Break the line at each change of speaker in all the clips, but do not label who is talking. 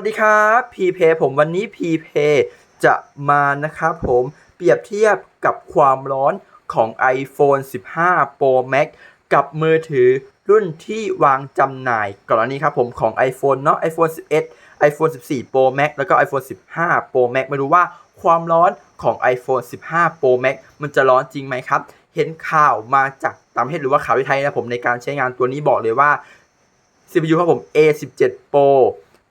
วัสดีครับพีเพผมวันนี้พีเพจะมานะครับผมเปรียบเทียบกับความร้อนของ iPhone 15 Pro Max กับมือถือรุ่นที่วางจำหน่ายก่อนหน้านี้ครับผมของ iPhone เนาะ iPhone 11 iPhone 14 Pro Max แล้วก็ iPhone 15 Pro Max มาดูว่าความร้อนของ iPhone 15 Pro Max มันจะร้อนจริงไหมครับ เห็นข่าวมาจากต่างประเทศหรือว่าข่าวที่ไทยนะผมในการใช้งานตัวนี้บอกเลยว่า CPU ครับผม A17 Pro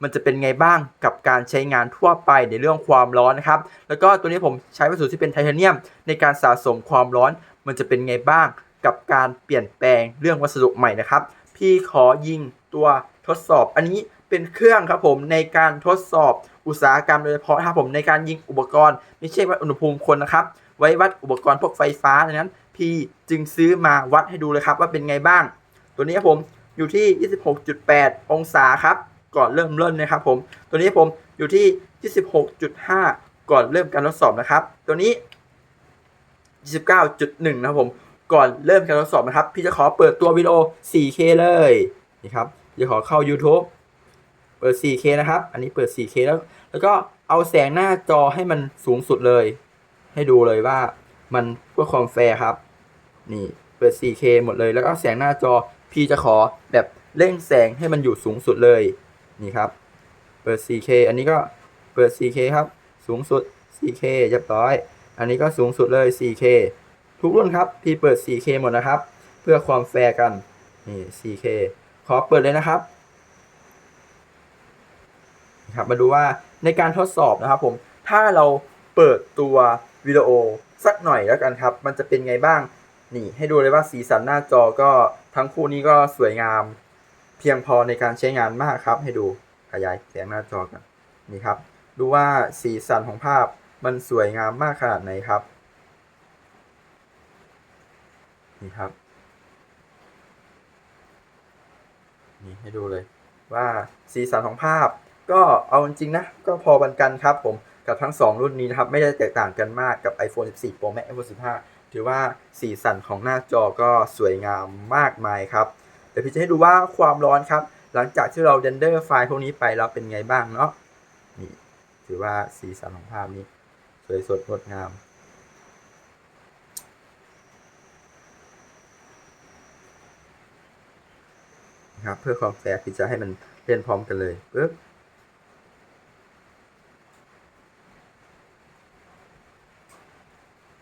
มันจะเป็นไงบ้างกับการใช้งานทั่วไปในเรื่องความร้อนนะครับ แล้วก็ตัวนี้ผมใช้วัสดุที่เป็นไทเทเนียม ในการสะสมความร้อน มันจะเป็นไงบ้างกับการเปลี่ยนแปลงเรื่องวัสดุใหม่นะครับ พี่ขอยิงตัวทดสอบ อันนี้เป็นเครื่องครับผมในการทดสอบอุตสาหกรรมโดยเฉพาะนะครับผมในการยิงอุปกรณ์ไม่ใช่วัดอุณหภูมิคนนะครับ ไว้วัดอุปกรณ์พวกไฟฟ้าดังนั้น พี่จึงซื้อมาวัดให้ดูเลยครับว่าเป็นไงบ้าง ตัวนี้ครับผมอยู่ที่ 26.8 องศาครับ ก่อนเริ่มเล่นนะครับผม ตัวนี้ผมอยู่ที่ 26.5 ก่อนเริ่มการทดสอบนะครับ ตัวนี้ 29.1 นะครับผม ก่อนเริ่มการทดสอบนะครับ พี่จะขอเปิดตัววิดีโอ 4K เลยนี่ครับจะขอเข้า YouTube เปิด 4K นะครับ อันนี้เปิด 4K แล้ว แล้วก็เอาแสงหน้าจอให้มันสูงสุดเลย ให้ดูเลยว่ามันเพื่อความแฟร์ครับ นี่เปิด 4K หมดเลย แล้วก็แสงหน้าจอพี่จะขอแบบเร่งแสงให้มันอยู่สูงสุดเลย นี่ครับ เปิด 4K อันนี้ก็เปิด 4K ครับ สูงสุด 4K เรียบร้อย อันนี้ก็สูงสุดเลย 4K ทุกรุ่นครับ พี่เปิด 4K หมดนะครับ เพื่อความแฟร์กัน นี่ 4K ขอเปิดเลยนะครับนะครับ มาดูว่าในการทดสอบนะครับผม ถ้าเราเปิดตัววิดีโอสักหน่อยแล้วกันครับ มันจะเป็นไงบ้าง นี่ให้ดูเลยว่าสีสันหน้าจอก็ทั้งคู่นี้ก็สวยงาม เพียงพอในการใช้งานมากครับ ให้ดูขยายแสงหน้าจอกันนี่ครับ ดูว่าสีสันของภาพมันสวยงามมากขนาดไหนครับ นี่ครับ นี่ให้ดูเลย ว่าสีสันของภาพ ก็เอาจริงๆนะ ก็พอบันกันครับผมกับทั้ง 2 รุ่นนี้นะครับ ไม่ได้แตกต่างกันมากกับ iPhone 14 Pro Max iPhone 15 ถือว่าสีสันของหน้าจอก็สวยงามมากมายครับ ดี๋ยวพี่จะให้ดูว่าความร้อนครับ หลังจากที่เราเรนเดอร์ไฟล์พวกนี้ไปแล้วเป็นไงบ้างเนาะนี่ถือว่าสีสันของภาพนี้ สวยสดงดงามนะครับเพื่อความแฟร์พี่จะให้มันเล่นพร้อมกันเลยปึ๊บ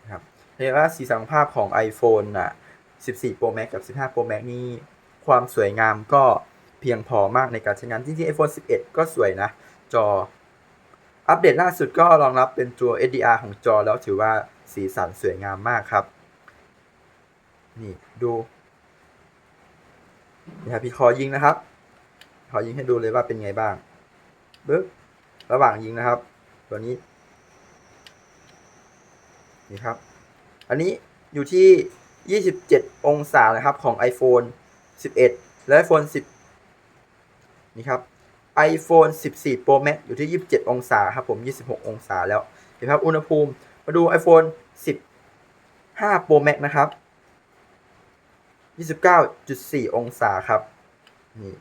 นะครับเรียกว่าสีสันของภาพของ iPhone อะ 14 Pro Max กับ 15 Pro Max นี่ ความสวยงามก็เพียงพอมากในการใช้งานจริงๆ iPhone 11 ก็สวยนะ จอ อัปเดตล่าสุดก็รองรับเป็นตัว HDR ของจอแล้วถือว่าสีสันสวยงามมากครับ นี่ดูนี่ครับพี่ขอยิงนะครับ ขอยิงให้ดูเลยว่าเป็นไงบ้างปึ๊บระหว่างยิงนะครับ ตัวนี้ นี่ครับ อันนี้อยู่ที่ 27 องศานะครับของ iPhone 11 และ iPhone 10 นี่ครับ iPhone 14 Pro Max อยู่ที่ 27 องศาครับผม 26 องศาแล้ว เห็นครับ อุณหภูมิ มาดู iPhone 15 Pro Max นะครับ 29.4 องศาครับ นี่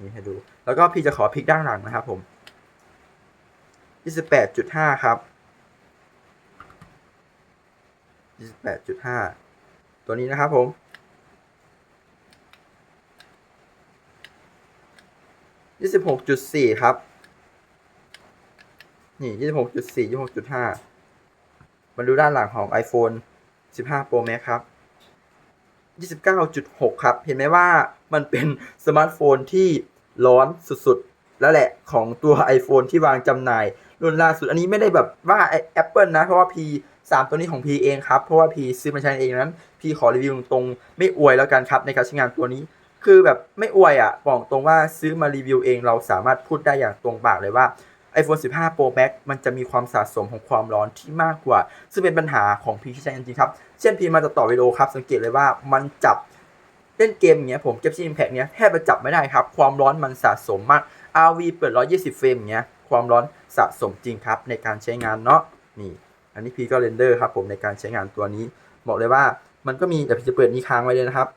นี่ให้ดู แล้วก็พี่จะขอพลิกด้านหลังนะครับผม 28.5 ครับ 28.5 ตัวนี้นะครับผม 26.4ครับ นี่26.4 26.5มาดูด้านหลังของ iPhone 15 Pro Max ครับ 29.6 ครับ เห็นไหมว่ามันเป็นสมาร์ทโฟนที่ร้อนสุดๆ แล้วแหละของตัว iPhone ที่วางจำหน่าย รุ่นล่าสุดอันนี้ไม่ได้แบบว่า Apple นะ เพราะว่า P 3 ตัวนี้ของ P เองครับ เพราะว่า P ซื้อมาใช้เองนั้นพีขอรีวิวตรงๆไม่อวยแล้วกันครับ ในการใช้งานตัวนี้ คือแบบไม่อวยอะบอกตรงว่าซื้อมารีวิวเองเราสามารถพูดได้อย่างตรงปากเลยว่า iPhone 15 Pro Max มันจะมีความสะสมของความร้อนที่มากกว่า ซึ่งเป็นปัญหาของพีที่ใช้จริงๆครับ เช่นพีมาจะต่อวิดีโอครับ สังเกตเลยว่ามันจับเล่นเกมอย่างเงี้ยผมเก็บที่อิมแพกเนี้ยแทบจะจับไม่ได้ครับ ความร้อนมันสะสมมาก RV เปิด 120 เฟรมเงี้ยความร้อนสะสมจริงครับ ในการใช้งานเนาะนี่ อันนี้พีก็เรนเดอร์ครับผมในการใช้งานตัวนี้ บอกเลยว่ามันก็มีแต่พีจะเปิดนี้ค้างไว้เลยนะครับ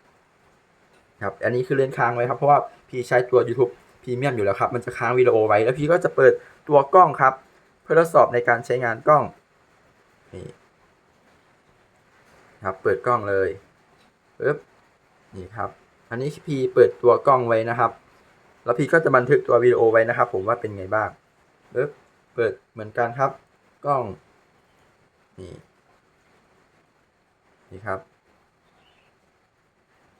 ครับอันนี้คือเล่นค้างไว้ครับเพราะว่าพีใช้ตัว YouTube พรีเมียมอยู่แล้วครับมันจะค้างวิดีโอไว้แล้วพี่ก็จะเปิดตัวกล้องครับ เพื่อทดสอบในการใช้งานกล้องนี่ครับเปิดกล้องเลยปึ๊บนี่ครับอันนี้พีเปิดตัวกล้องไว้นะครับ แล้วพีก็จะบันทึกตัววิดีโอไว้นะครับ ผมว่าเป็นไงบ้างปึ๊บเปิดเหมือนกันครับ กล้องนี่นี่ครับ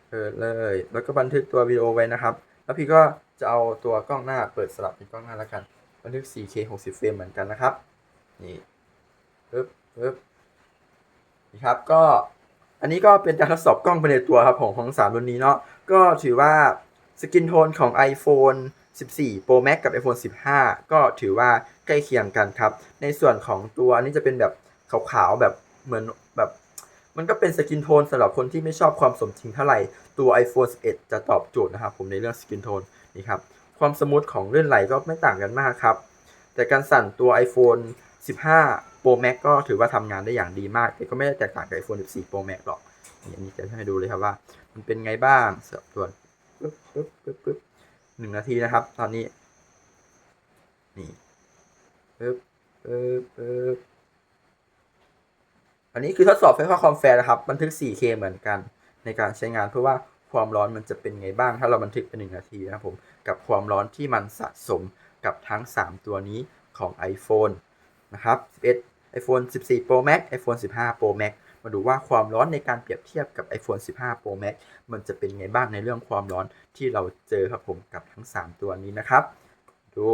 เปิดเลย แล้วก็บันทึกตัววิดีโอไว้นะครับ แล้วพี่ก็จะเอาตัวกล้องหน้าเปิดสลับเป็นกล้องหน้าแล้วกัน บันทึก 4K 60 เฟรมเหมือนกันนะครับ นี่ปึ๊บปึ๊บนี่ครับ ก็อันนี้ก็เป็นการทดสอบกล้องไปในตัวครับของของสามรุ่นนี้เนาะ ก็ถือว่าสกินโทนของ iPhone 14 Pro Max กับ iPhone 15 ก็ถือว่าใกล้เคียงกันครับ ในส่วนของตัวนี้จะเป็นแบบขาวๆแบบเหมือน มันก็เป็นสกินโทนสำหรับคนที่ไม่ชอบความสมจริงเท่าไหร่ ตัว iPhone 11 จะตอบโจทย์นะครับผมในเรื่องสกินโทนนี่ครับ ความสมูทของเลื่อนไหลก็ไม่ต่างกันมากครับ แต่การสั่นตัว iPhone 15 Pro Max ก็ถือว่าทำงานได้อย่างดีมาก แต่ก็ไม่ได้แตกต่างกับ iPhone 14 Pro Max หรอกนี่อันนี้จะให้ดูเลยครับว่า มันเป็นไงบ้างสำหรับตัวปึ๊บปึ๊บปึ๊บปึ๊บหนึ่งนาทีนะครับ ตอนนี้ นี่ปึ๊บปึ๊บปึ๊บ อันนี้คือทดสอบไฟฟ้าความแฟร์นะครับบันทึก 4K เหมือนกัน ในการใช้งานเพื่อว่าความร้อนมันจะเป็นไงบ้าง ถ้าเราบันทึกเป็นหนึ่งนาทีนะครับผมกับความร้อนที่มันสะสมกับทั้ง 3 ตัวนี้ของ iPhone นะครับ11 iPhone 14 Pro Max iPhone 15 Pro Max มาดูว่าความร้อนในการเปรียบเทียบกับ iPhone 15 Pro Max มันจะเป็นไงบ้างในเรื่องความร้อนที่เราเจอครับผมกับทั้ง 3 ตัวนี้นะครับ ดู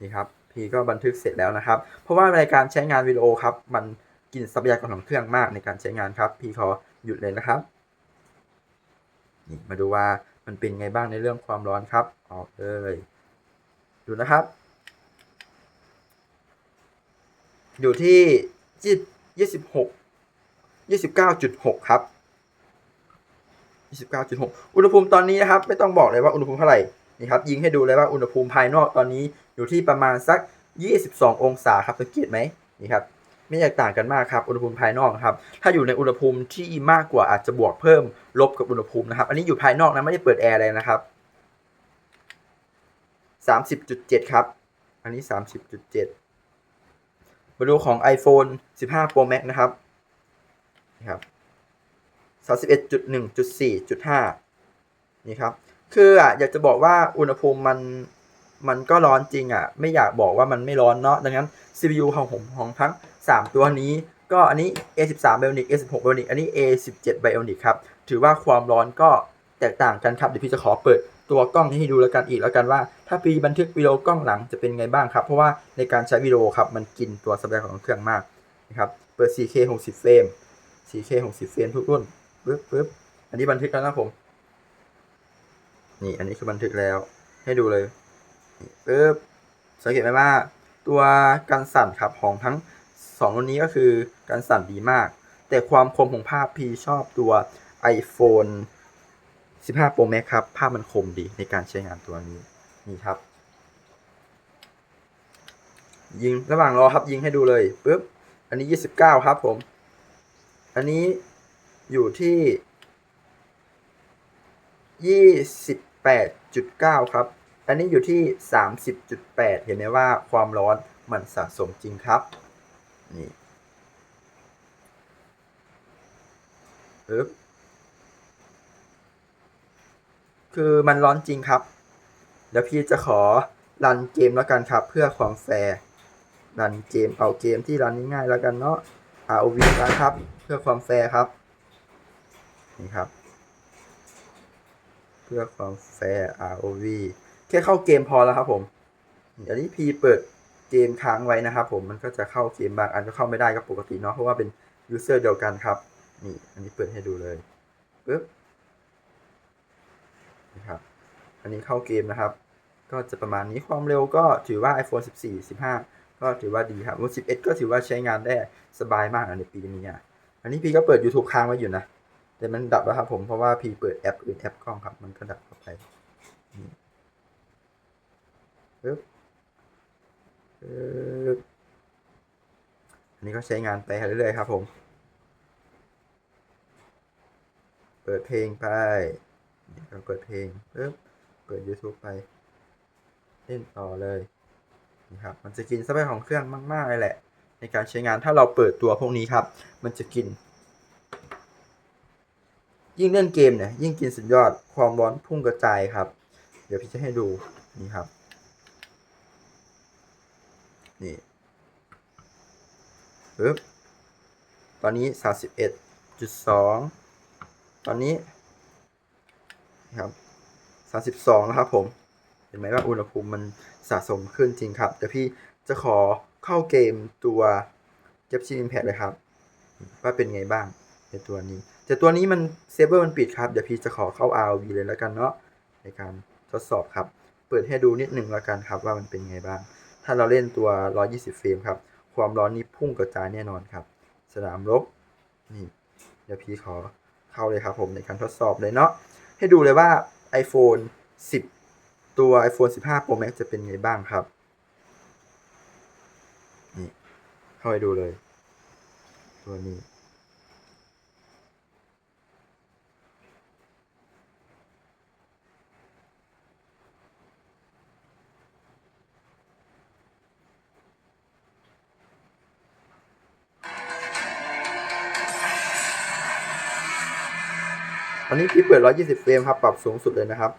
นี่ครับ พี่ก็บันทึกเสร็จแล้วนะครับ เพราะว่าในการใช้งานวิดีโอครับ มัน กินทรัพยากรของเครื่องมากในการใช้งานครับ พี่ขอหยุดเลยนะครับนี่มาดูว่ามันเป็นไงบ้างในเรื่องความร้อนครับ ออกเลยดูนะครับ อยู่ที่ยี่สิบหกยี่สิบเก้าจุดหกครับยี่สิบเก้าจุดหกอุณหภูมิตอนนี้นะครับ ไม่ต้องบอกเลยว่าอุณหภูมิเท่าไหร่นี่ครับยิงให้ดูเลยว่าอุณหภูมิภายนอกตอนนี้อยู่ที่ประมาณสักยี่สิบสององศาครับสังเกตไหมนี่ครับ ไม่แตกต่างกันมากครับอุณหภูมิภายนอกครับถ้าอยู่ในอุณหภูมิที่มากกว่าอาจจะบวกเพิ่มลบกับอุณหภูมินะครับ อันนี้อยู่ภายนอกนะไม่ได้เปิดแอร์เลยนะครับสามสิบจุดเจ็ดครับ อันนี้สามสิบจุดเจ็ดมาดูของ iPhone 15 Pro Max นะครับนะครับสามสิบเอ็ดจุดหนึ่งจุดสี่จุดห้านี่ครับ คืออะอยากจะบอกว่าอุณหภูมิมัน มันก็ร้อนจริงอะ ไม่อยากบอกว่ามันไม่ร้อนเนาะดังนั้น CPU ของผมของทั้ง 3 ตัวนี้ ก็อันนี้ A13 Bionic A16 Bionic อันนี้ A17 Bionic ครับ ถือว่าความร้อนก็แตกต่างกันครับเดี๋ยวพี่จะขอเปิดตัวกล้องให้ดูแล้วกันอีกแล้วกันว่า ถ้าพี่บันทึกวิดีโอกล้องหลังจะเป็นไงบ้างครับ เพราะว่าในการใช้วิดีโอครับมันกินตัวทรัพยากรของเครื่องมากนะครับเปิด 4K 60 เฟรม 4K 60 เฟรมทุกรุ่นปึ๊บปึ๊บอันนี้บันทึกแล้วนะผม นี่อันนี้คือบันทึกแล้ว ให้ดูเลย ปึ๊บสังเกตไหมว่า ตัวการสั่นครับของทั้งสองรุ่นนี้ก็คือการสั่นดีมาก แต่ความคมของภาพพี่ชอบตัว iPhone 15 Pro Max ครับ ภาพมันคมดีในการใช้งานตัวนี้นี่ครับ ยิงระหว่างรอครับยิงให้ดูเลยปึ๊บอันนี้ 29 ครับผม อันนี้อยู่ที่ 28.9 ครับ อันนี้อยู่ที่ 30.8 เห็นไหมว่าความร้อนมันสะสมจริงครับ นี่ปึ๊บคือมันร้อนจริงครับ เดี๋ยวพี่จะขอรันเกมแล้วกันครับ เพื่อความแฟร์รันเกมเอาเกมที่รันง่ายๆแล้วกันเนาะ ROV นะครับ เพื่อความแฟร์ครับ นี่ครับ เพื่อความแฟร์ ROV แค่เข้าเกมพอแล้วครับผมอันนี้พีเปิดเกมค้างไว้นะครับผมมันก็จะเข้าเกมบางอันก็เข้าไม่ได้ก็ปกติเนาะเพราะว่าเป็นยูเซอร์เดียวกันครับ นี่ อันนี้เปิดให้ดูเลยปึ๊บนี่ครับอันนี้เข้าเกมนะครับ ก็จะประมาณนี้ความเร็วก็ถือว่า iPhone 14 15 ก็ถือว่าดีครับ iPhone 11 ก็ถือว่าใช้งานได้สบายมากในปีนี้อะอันนี้พี่ก็เปิด YouTube ค้างไว้อยู่นะ แต่มันดับแล้วครับผมเพราะว่าพี่เปิดแอปอื่นแอปกล้องครับ มันก็ดับเข้าไปนี่ ปึ๊บปึ๊บอันนี้ก็ใช้งานไปเรื่อยๆครับผม เปิดเพลงไปนี่ก็เปิดเพลงปึ๊บเปิด YouTube ไปเล่นต่อเลยนี่ครับ มันจะกินทรัพยากรของเครื่องมาก ๆ เลยแหละ ในการใช้งานถ้าเราเปิดตัวพวกนี้ครับ มันจะกิน ยิ่งเล่นเกมเนี่ยยิ่งกินสุดยอดความร้อนพุ่งกระจายครับ เดี๋ยวพี่จะให้ดูนี่ครับ นี่ปึ๊บตอนนี้สามสิบเอ็ดจุดสองตอนนี้นะครับสามสิบสองนะครับผมเห็นไหมว่าอุณหภูมิมันสะสมขึ้นจริงครับเดี๋ยวพี่จะขอเข้าเกมตัวเจ็บชินแพดเลยครับ ว่าเป็นไงบ้างในตัวนี้ แต่ตัวนี้มันเซฟเวอร์มันปิดครับ เดี๋ยวพี่จะขอเข้า RV เลยแล้วกันเนาะในการทดสอบครับ เปิดให้ดูนิดหนึ่งแล้วกันครับว่ามันเป็นไงบ้าง ถ้าเราเล่นตัว 120 เฟรมครับ ความร้อนนี้พุ่งกระจายแน่นอนครับ สนามรบ นี่ เดี๋ยวพี่ขอเข้าเลยครับผมในการทดสอบเลยเนาะ ให้ดูเลยว่า iPhone 10 ตัว iPhone 15 Pro Max จะเป็นไงบ้างครับ นี่ เข้าไปดูเลย ตัวนี้ อันนี้พี่เปิด 120 เฟรมครับ ปรับสูงสุดเลยนะครับ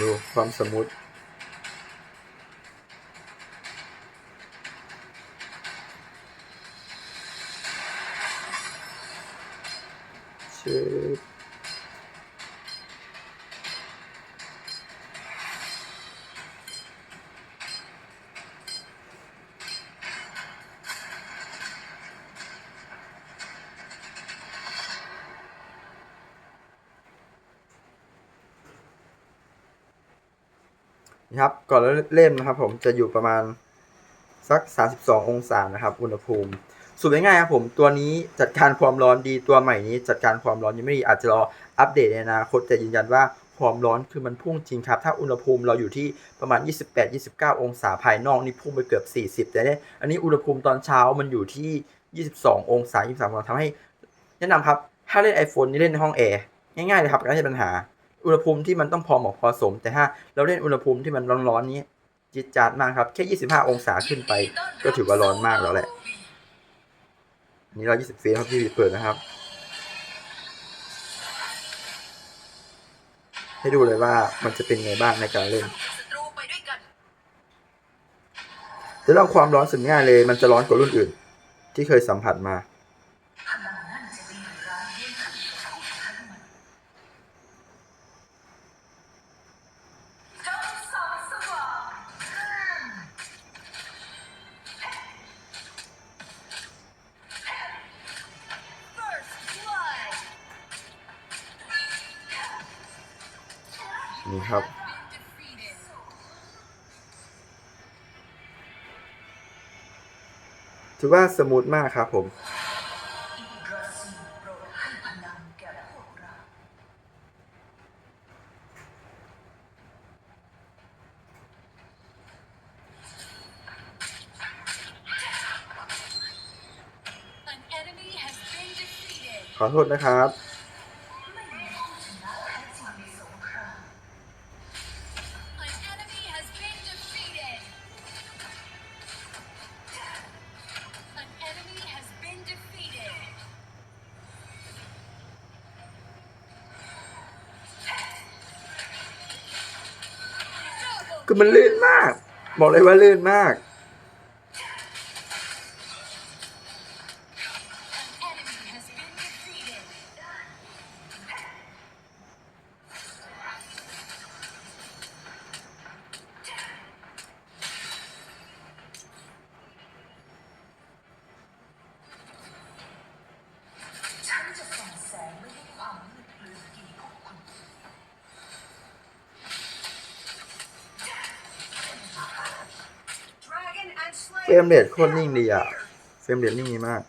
ดูความสมูท ชืบนี่ครับก่อนเล่นนะครับ ผมจะอยู่ประมาณสัก 32 องศานะครับ อุณหภูมิ สูตรง่ายๆครับผม ตัวนี้จัดการความร้อนดีตัวใหม่นี้ จัดการความร้อนยังไม่ดีอาจจะรออัปเดตในอนาคตแต่ยืนยันว่าความร้อนคือมันพุ่งจริงครับ ถ้าอุณหภูมิเราอยู่ที่ประมาณ 28-29 องศาภายนอกนี่พุ่งไปเกือบ 40 แต่เนี่ยอันนี้อุณหภูมิตอนเช้ามันอยู่ที่ 22 องศา 23องศาทำให้ แนะนำครับ ถ้าเล่น iPhone นี่เล่นในห้องแอร์ง่ายๆเลยครับไม่ใช่ปัญหา อุณหภูมิที่มันต้องพอเหมาะพอสม แต่ถ้าเราเล่นอุณหภูมิที่มันร้อนๆนี้จิตจัดมากครับแค่ 25 องศาขึ้นไป ก็ถือว่าร้อนมากแล้วแหละ อันนี้120เฟรมครับที่เปิดนะครับ ให้ดูเลยว่ามันจะเป็นไงบ้างในการเล่น
ศัตรูไปด้วยกัน
แต่เรื่องความร้อนสุดง่ายเลย มันจะร้อนกว่ารุ่นอื่น ที่เคยสัมผัสมา ถือว่าสมูทมากครับผม
อิกราซีโปรดให้พลังแก่พวกเรา
An enemy has been defeated.
ขอโทษนะครับ
คื
อมันลื่นมาก บอกเลยว่าลื่นมาก เฟรมเรทโคตรนิ่งดีอะ เฟรมเรทนิ่งดีมาก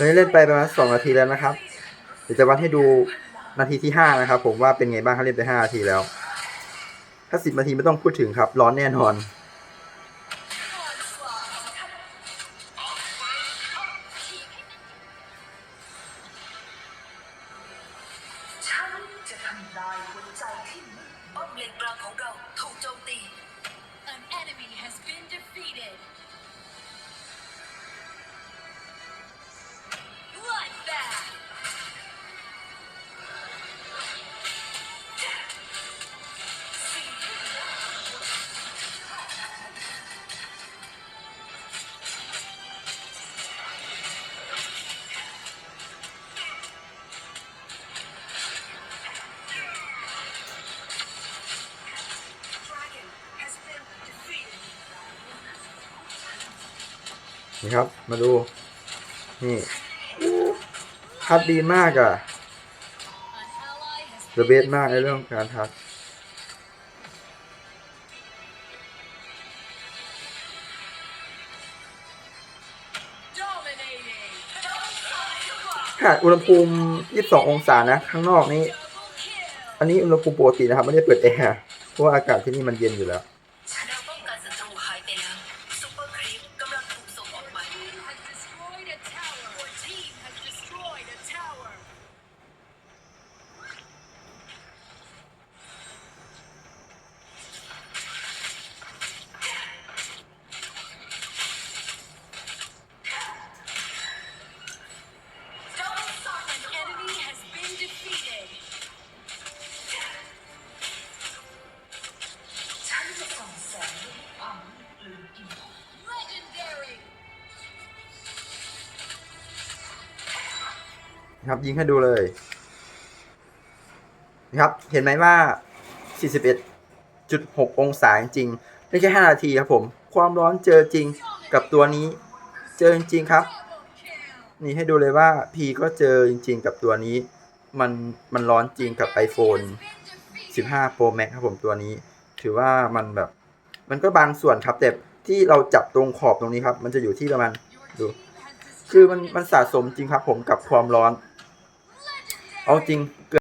อนนี้เล่นไปประมาณสองนาทีแล้วนะครับ เดี๋ยวจะวัดให้ดูนาทีที่ห้านะครับ ผมว่าเป็นไงบ้างถ้าเล่นไปห้านาทีแล้ว ถ้าสิบนาทีไม่ต้องพูดถึงครับ ร้อนแน่นอน
ฉันจะทำลายหัวใจที่
ป้อมเลนกลางของเราถูกโจมตี
An enemy has been defeated.
นี่ครับ มาดู นี่ทัดดีมากอะ่ะเดอะเบสมากในเรื่องการทัด
dominating.
ขนาดอุณหภูมิ 22 องศานะ ข้างนอกนี้ อันนี้อุณหภูมิปกตินะครับ ไม่ได้เปิดแอร์ เพราะว่าอากาศที่นี่มันเย็นอยู่แล้ว
นะ
ค
รับ ยิงให้ดูเลยนะครับ เห็นไหมว่า 41.6 องศาจริงๆไม่ใช่5นาทีครับผม ความร้อนเจอจริงกับตัวนี้ เจอจริงครับ นี่ให้ดูเลยว่า P ก็เจอจริง ๆ กับตัวนี้ มันมันร้อนจริงกับ iPhone 15 Pro Max ครับผมตัวนี้ ถือว่ามันแบบ มันก็บางส่วนครับ แต่ที่เราจับตรงขอบตรงนี้ครับ มันจะอยู่ที่ประมาณดู คือมันมันสะสมจริงครับผมกับความร้อน เอาจริง